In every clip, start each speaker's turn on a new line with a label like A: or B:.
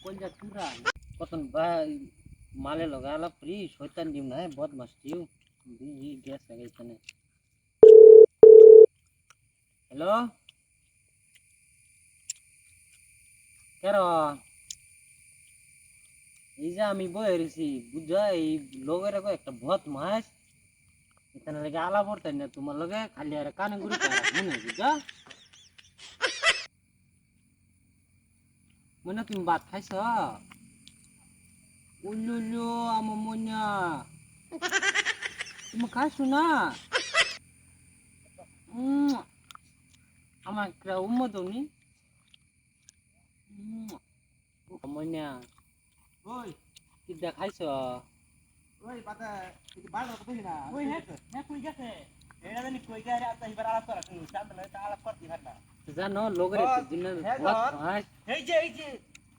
A: কইজা পুরা কতন ভাই মালে লগালা ফ্রি শয়তান ডিম না বদমাস টিউ ই গ্যাস লাগাইছানে হ্যালো কেন এই যে আমি বয়ে রয়েছি বুঝা এই লোকের একটা ভত মাস এখানে লাগে আলা পড়তেন না তোমার লগে খালি আর কানে গুড়ি মনে বুঝা মনে তুমি ভাত খাইছ উল্লু উল্লু আমার মনে তুমি খাইছো না আমার একটা উম্ম তুমি মনে
B: ওই
A: কি দেখাইছ
B: ওই পাতা বাড়ি কথা বুঝি না
C: ওই হ্যাঁ হ্যাঁ কই গেছে এটা জানি কই গেছে আর তাই বার আলাপ করা তুমি চান্দলে আলাপ করতে পারবা
A: জানো লোকের দিন
B: হ্যাঁ,
C: এই যে এই যে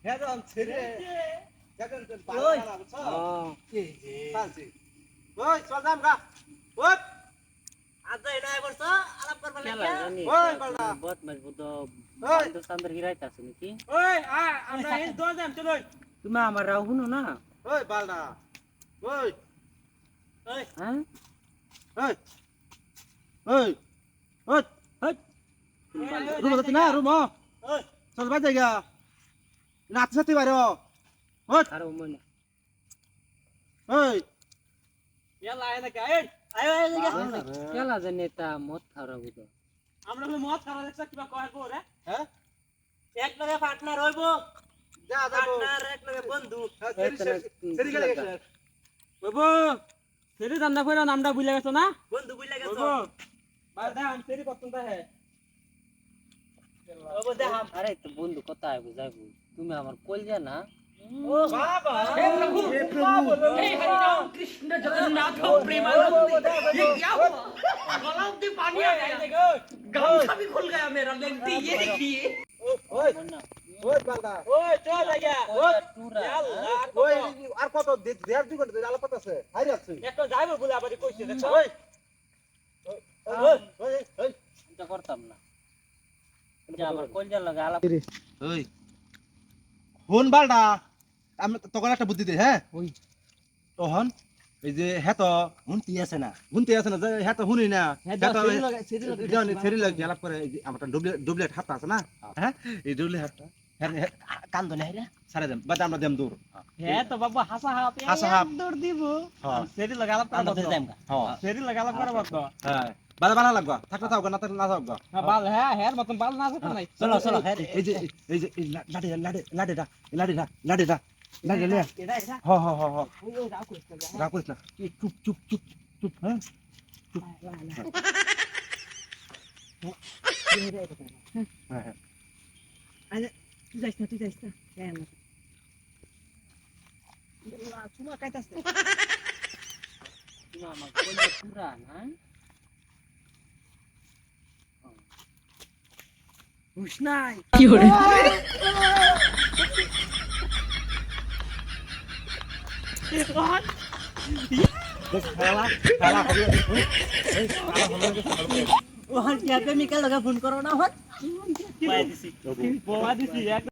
B: হেদন ছেড়ে। জাগান তো বুঝছ
A: ও।
B: এই যে ফালছি ওই চল যাম গা। ওই।
C: আজ এটা করছ আলাপ করবা
A: খেলা
B: ওই, বালা।
A: বত মাস
B: ওই।
A: বান্দর সান্দর গিরাইতাছ নাকি?
C: ওই আ আমরা এই দোয়া যাম চলো
A: তুমি আমার রাও শুনো না?
B: ওই বালডা ওই।
C: ওই।
A: হ্যাঁ?
B: ওই। ওই। ওই। রুম আছে না রুম চল বাই জায়গা নাচ সাথে বাইরে ওই
A: আর ও মনে
B: ওই।
C: ইয়ালা আয় না কে আয় আয় আয়
A: খেলা জানি তা মত খাওয়া বুদ্ধ
C: আমরা হলো মদ খাওয়া দেখছ কিবা কয় গো রে?
B: হ্যাঁ?
C: এক লগে পার্টনার হইবো?
B: যা যাব
C: পার্টনার এক লগে বন্ধু।
B: হ্যাঁ, সেরি গেলে গেছে।
C: হইবো সেরি দান্দা কইরা নামটা ভুলে গেছো না? বন্ধু ভুলে গেছো।
B: হইবো বাই দাম সেরি কত হে
C: হইবো দেখাম
A: আরে তো বন্ধু কোথায় বুঝাইব তুমি আমার না?
C: কৃষ্ণ
A: জগন্নাথ হ্যাঁ,
B: হ্যাঁ? আর কত? দেড় দুই ঘণ্টা আছে
C: হাই যাচ্ছে একটা বলে আবার কইছে
A: করতাম না।
B: হন বালটা আমি তখন একটা বুদ্ধি দিই হ্যাঁ? তখন এই যে হ্যাঁ তো হুনতি আছে না। হুনতি আছে না হ্যাঁ তো হুনি না। ছেড়ি লাগে হেলাপ করে আমার ডুবলেট হাতটা আছে না? হ্যাঁ? এই ডুবলেট হাতটা। কান্দো নাই রে সারে দেন বাদ আমরা দেম দূর।
C: হ্যাঁ তো বাবা
B: হাসা হাপ
C: হাসা
B: হাপ
C: দূর দিব। সেরি
A: লাগালাপ করে দেম
B: হ্যাঁ
C: সেরি লাগালাপ করে বাদ
B: হ্যাঁ। বাজার বানা লাগবা। থাকলে থাকবা না থাকলে না থাকবা।
C: বাল হ্যাঁ হ্যাঁ মতন বাল না থাকবে নাই।
A: চলো চলো
B: এই যে এই যে লাডে লাডে লাডেটা লাডেটা লাডেটা লাডে লে। হ হ হ হ। রাখো না চুপ চুপ চুপ চুপ হ্যাঁ? চুপ। হ্যাঁ, হ্যাঁ।
A: তুই যাইস না তুই যাইস না।
B: হ্যাঁ না কাইতাস না। কি
C: ওহান লগা ফোন করো না দিছি দিছি এক